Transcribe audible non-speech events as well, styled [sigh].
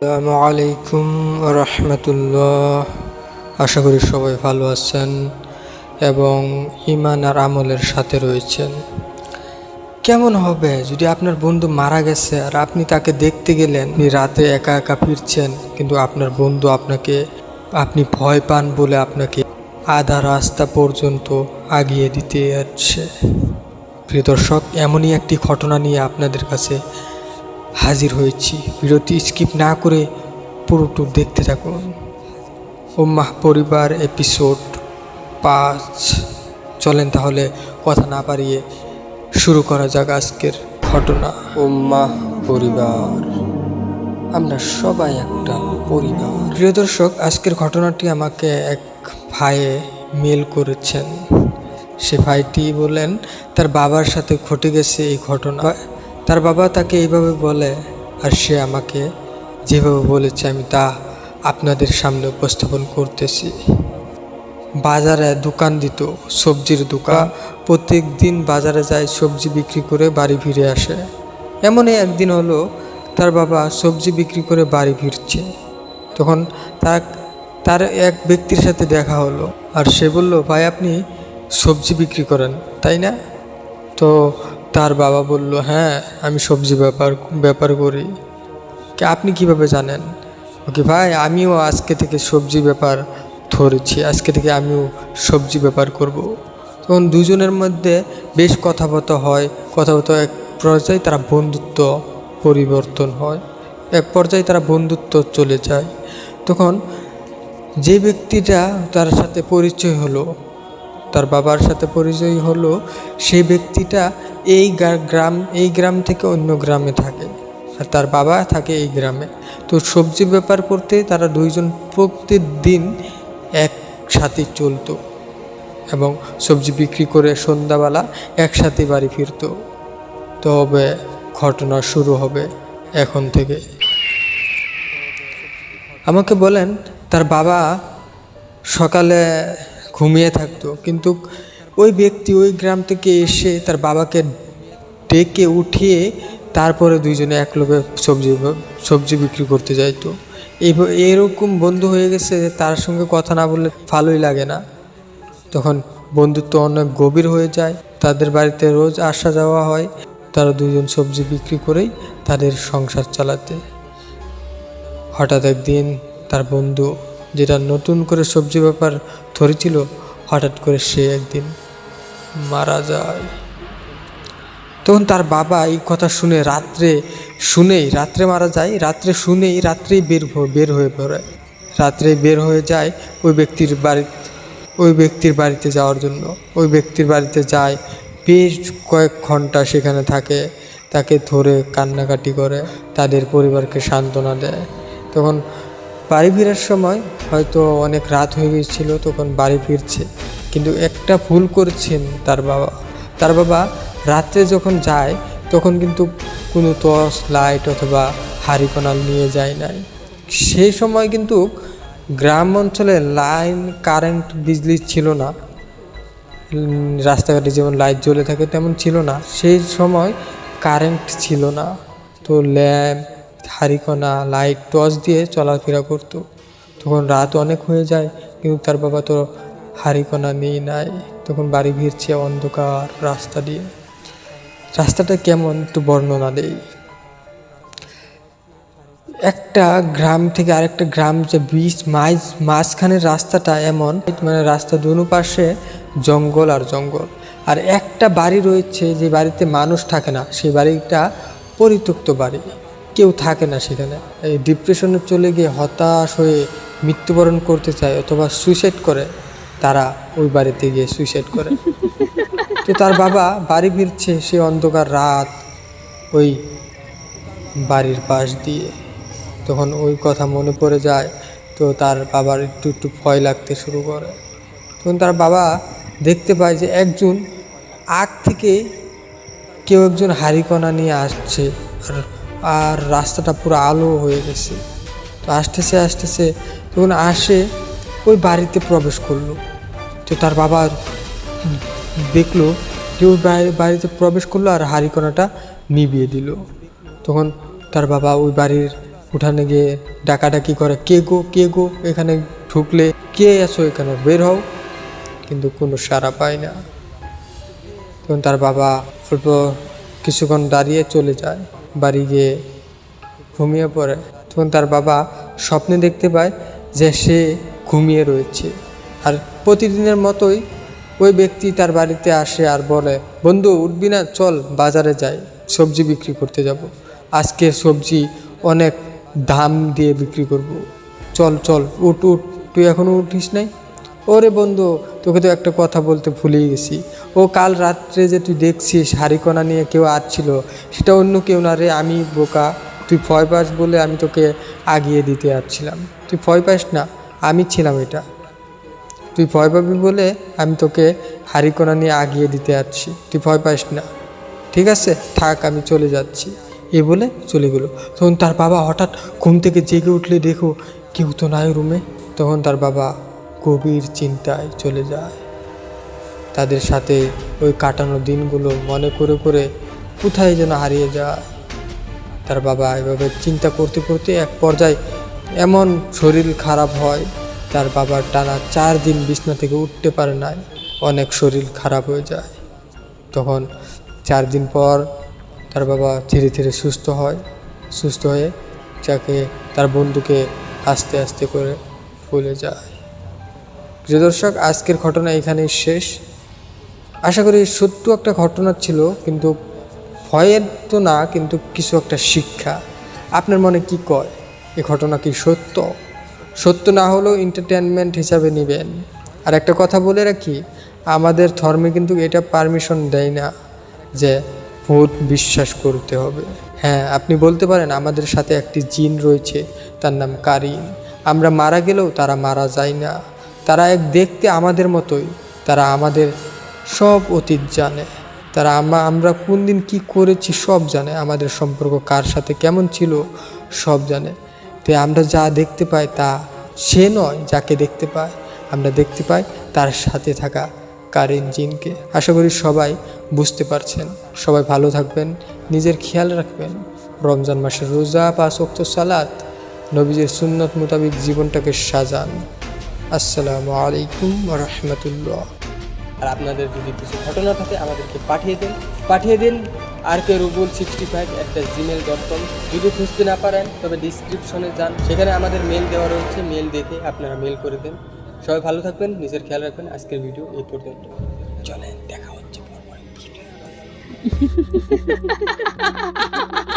আসসালামু আলাইকুম রহমতুল্লাহ। আশা করি সবাই ভালো আছেন এবং ইমান আর আমলের সাথে রয়েছেন। কেমন হবে যদি আপনার বন্ধু মারা গেছে আর আপনি তাকে দেখতে গেলেন? আপনি রাতে একা একা ফিরছেন, কিন্তু আপনার বন্ধু আপনাকে, আপনি ভয় পান বলে আপনাকে আধা রাস্তা পর্যন্ত আগিয়ে দিতে যাচ্ছে। প্রিয় দর্শক, এমনই একটি ঘটনা নিয়ে আপনাদের কাছে হাজির হয়েছি। বিরতি স্কিপ না করে পুরোটু দেখতে থাকুন। উম্মাহ পরিবার এপিসোড পাঁচ। চলেন তাহলে কথা না পারিয়ে শুরু করা যাক আজকের ঘটনা। উম্মাহ পরিবার। আমরা সবাই একটা পরিবার। প্রিয় দর্শক আজকের ঘটনাটি আমাকে এক ভাইয়ে মেল করেছেন। সে ভাইটি বলেন তার বাবার সাথে ঘটে গেছে এই ঘটনা। তার বাবা তাকে এইভাবে বলে, আর সে আমাকে যেভাবে বলেছে, আমি তা আপনাদের সামনে উপস্থাপন করতেছি। বাজারে দোকান দিত, সবজির দোকান। প্রত্যেক দিন বাজারে যায়, সবজি বিক্রি করে বাড়ি ফিরে আসে। এমনই একদিন হলো, তার বাবা সবজি বিক্রি করে বাড়ি ফিরছে। তখন তার তার এক ব্যক্তির সাথে দেখা হলো, আর সে বলল, ভাই, আপনি সবজি বিক্রি করেন, তাই না? তো তার বাবা বলল হ্যাঁ আমি সবজি ব্যাপার ব্যাপার করি। আপনি কীভাবে জানেন? ওকে ভাই, আমিও আজকে থেকে সবজি ব্যাপার ধরেছি। আজকে থেকে আমিও সবজি ব্যাপার করব। তখন দুজনের মধ্যে বেশ কথাবার্তা হয়। কথাবার্তা এক পর্যায়ে তারা বন্ধুত্ব পরিবর্তন হয়। এক পর্যায়ে তারা বন্ধুত্ব চলে যায়। তখন যে ব্যক্তিটা তার সাথে পরিচয় হলো তার বাবার সাথে পরিচয় হলো, সেই ব্যক্তিটা এই গ্রাম এই গ্রাম থেকে অন্য গ্রামে থাকে আর তার বাবা থাকে এই গ্রামে। তো সবজি ব্যাপার করতে তারা দুইজন প্রত্যেক দিন একসাথে চলতো এবং সবজি বিক্রি করে সন্ধ্যাবেলা একসাথে বাড়ি ফিরতো। তবে ঘটনা শুরু হবে এখন থেকে। আমাকে বলেন, তার বাবা সকালে ঘুমিয়ে থাকতো। কিন্তু ওই ব্যক্তি ওই গ্রাম থেকে এসে তার বাবাকে ডেকে উঠিয়ে তারপরে দুইজনে এক লোকে সবজি সবজি বিক্রি করতে যাইতো। এই এরকম বন্ধু হয়ে গেছে তার সঙ্গে কথা না বললে ভালোই লাগে না। তখন বন্ধুত্ব অনেক গভীর হয়ে যায়। তাদের বাড়িতে রোজ আসা যাওয়া হয়। তারা দুজন সবজি বিক্রি করেই তাদের সংসার চালাতে। হঠাৎ একদিন তার বন্ধু যেটা নতুন করে সবজি ব্যাপার ধরেছিল, হঠাৎ করে সে একদিন মারা যায়। তখন তার বাবা এই কথা শুনে রাত্রে শুনেই, রাত্রে মারা যায়, রাত্রে শুনেই, রাত্রেই বের বের হয়ে পড়ে। রাত্রে বের হয়ে যায় ওই ব্যক্তির বাড়ি, ওই ব্যক্তির বাড়িতে যাওয়ার জন্য। ওই ব্যক্তির বাড়িতে যায়, বেশ কয়েক ঘণ্টা সেখানে থাকে, তাকে ধরে কান্নাকাটি করে, তাদের পরিবারকে সান্ত্বনা দেয়। তখন বাড়ি ফেরার সময় হয়তো অনেক রাত হয়ে গিয়েছিল, তখন বাড়ি ফিরছে। কিন্তু একটা ভুল করেছেন তার বাবা। তার বাবা রাত্রে যখন যায়, তখন কিন্তু কোনো টর্চ, লাইট অথবা হারিকোনাল নিয়ে যায় নাই। সেই সময় কিন্তু গ্রাম অঞ্চলে লাইন, কারেন্ট বিজলি ছিল না। রাস্তাঘাটে যেমন লাইট জ্বলে থাকে, তেমন ছিল না। সেই সময় কারেন্ট ছিল না। তো ল্যাম্প হারিকোনা লাইট, টর্চ দিয়ে চলাফেরা করতো। তখন রাত অনেক হয়ে যায়, কিন্তু তার বাবা তো হারিকোনা নেই নাই তখন বাড়ি ভিড়ছে অন্ধকার রাস্তা দিয়ে। রাস্তাটা কেমন একটু বর্ণনা দেই। একটা গ্রাম থেকে আরেকটা গ্রাম যে বিচ মাঝ মাঝখানের রাস্তাটা এমন মানে রাস্তা দুনো পাশে জঙ্গল আর জঙ্গল। আর একটা বাড়ি রয়েছে যে বাড়িতে মানুষ থাকে না, সেই বাড়িটা পরিত্যক্ত বাড়ি। কেউ থাকে না সেখানে। এই ডিপ্রেশনে চলে গিয়ে হতাশ হয়ে মৃত্যুবরণ করতে চায় অথবা সুইসাইড করে তারা ওই বাড়িতে গিয়ে সুইসাইড করে। [laughs] তো তার বাবা বাড়ি ফিরছে সে অন্ধকার রাত ওই বাড়ির পাশ দিয়ে। তখন ওই কথা মনে পড়ে যায় তো তার বাবার একটু একটু ভয় লাগতে শুরু করে। তখন তার বাবা দেখতে পায় যে একজন আগ থেকে কেউ একজন হারিকণা নিয়ে আসছে আর আর রাস্তাটা পুরো আলো হয়ে গেছে। তো আসতেছে আসতেছে, তখন আসে ওই বাড়িতে প্রবেশ করল। তো তার বাবা দেখল যে ওই বাড়ি- বাড়িতে প্রবেশ করল আর হারিকণাটা নিভিয়ে দিল। তখন তার বাবা ওই বাড়ির উঠানে গিয়ে ডাকাডাকি করে, কে গো কে গো এখানে ঢুকলে? কে আছো এখানে? বের হও। কিন্তু কোনো সাড়া পায় না। তখন তার বাবা অল্প কিছুক্ষণ দাঁড়িয়ে চলে যায়। বাড়ি গিয়ে ঘুমিয়ে পড়ে। তখন তার বাবা স্বপ্নে দেখতে পায় যে সে ঘুমিয়ে রয়েছে। আর প্রতিদিনের মতোই ওই ব্যক্তি তার বাড়িতে আসে আর বলে, বন্ধু, উঠবি না, চল বাজারে যাই, সবজি বিক্রি করতে যাব। আজকে সবজি অনেক দাম দিয়ে বিক্রি করব। চল চল, উঠ উঠ, তুই এখনও উঠিস নাই? ওরে বন্ধু, তোকে তো একটা কথা বলতে ভুলেই গেছি। ও কাল রাত্রে যে তুই দেখছিস হারিকণা নিয়ে কেউ আসছিল, সেটা অন্য কেউ না রে, আমি বোকা। তুই ভয় পাস বলে আমি তোকে আগিয়ে দিতে যাচ্ছিলাম তুই ভয় পাস না, আমি ছিলাম এটা। তুই ভয় পাবি বলে আমি তোকে হারিকণা নিয়ে আগিয়ে দিতে যাচ্ছি তুই ভয় পাস না। ঠিক আছে? থাক, আমি চলে যাচ্ছি। এ বলে চলে গেলো। তখন তার বাবা হঠাৎ ঘুম থেকে জেগে উঠলে দেখো কেউ তো নাই রুমে তখন তার বাবা গভীর চিন্তায় চলে যায়। তাদের সাথে ওই কাটানো দিনগুলো মনে করে করে কোথায় যেন হারিয়ে যায়। তার বাবা এভাবে চিন্তা করতে করতে এক পর্যায়ে এমন শরীর খারাপ হয়, তার বাবার টানা চার দিন বিছনা থেকে উঠতে পারে নাই, অনেক শরীর খারাপ হয়ে যায়। তখন চার দিন পর তার বাবা ধীরে ধীরে সুস্থ হয়, সুস্থ হয়ে যাকে তার বন্ধুকে আস্তে আস্তে করে ভুলে যায়। প্রিয় দর্শক, আজকের ঘটনা এখানেই শেষ। আশা করি সত্য একটা ঘটনা ছিল, কিন্তু ভয়ের তো না, কিন্তু কিছু একটা শিক্ষা। আপনার মনে কি কয়? এ ঘটনা কি সত্য? সত্য না হলেও এন্টারটেনমেন্ট হিসাবে নেবেন। আর একটা কথা বলে রাখি, আমাদের ধর্মে কিন্তু এটা পারমিশন দেয় না যে ভূত বিশ্বাস করতে হবে। হ্যাঁ আপনি বলতে পারেন আমাদের সাথে একটি জিন রয়েছে, তার নাম কারিন। আমরা মারা গেলেও তারা মারা যায় না। তারা এক দেখতে আমাদের মতোই, তারা আমাদের সব অতীত জানে। তারা আমরা আমরা কোন দিন কী করেছি সব জানে। আমাদের সম্পর্ক কার সাথে কেমন ছিল সব জানে। তো আমরা যা দেখতে পাই তা সে নয় যাকে দেখতে পাই আমরা দেখতে পাই তার সাথে থাকা কারিন জিনকে আশা করি সবাই বুঝতে পারছেন। সবাই ভালো থাকবেন, নিজের খেয়াল রাখবেন। রমজান মাসের রোজা, পাঁচ অক্ত সালাত, নবীজের সুন্নত মোতাবিক জীবনটাকে সাজান। আসসালামু আলাইকুম রহমতুল্লাহ। আর আপনাদের যদি কিছু ঘটনা থাকে, আমাদেরকে পাঠিয়ে দিন। পাঠিয়ে দিন আর কে রুবুল সিক্সটি ফাইভ একটা জিমেল ডট কম যদি খুঁজতে না পারেন, তবে ডিসক্রিপশনে যান। সেখানে আমাদের মেল দেওয়া রয়েছে। মেল দেখে আপনারা মেল করে দিন। সবাই ভালো থাকবেন, নিজের খেয়াল রাখবেন। আজকের ভিডিও এই পর্যন্ত। চলেন, দেখা হচ্ছে [laughs]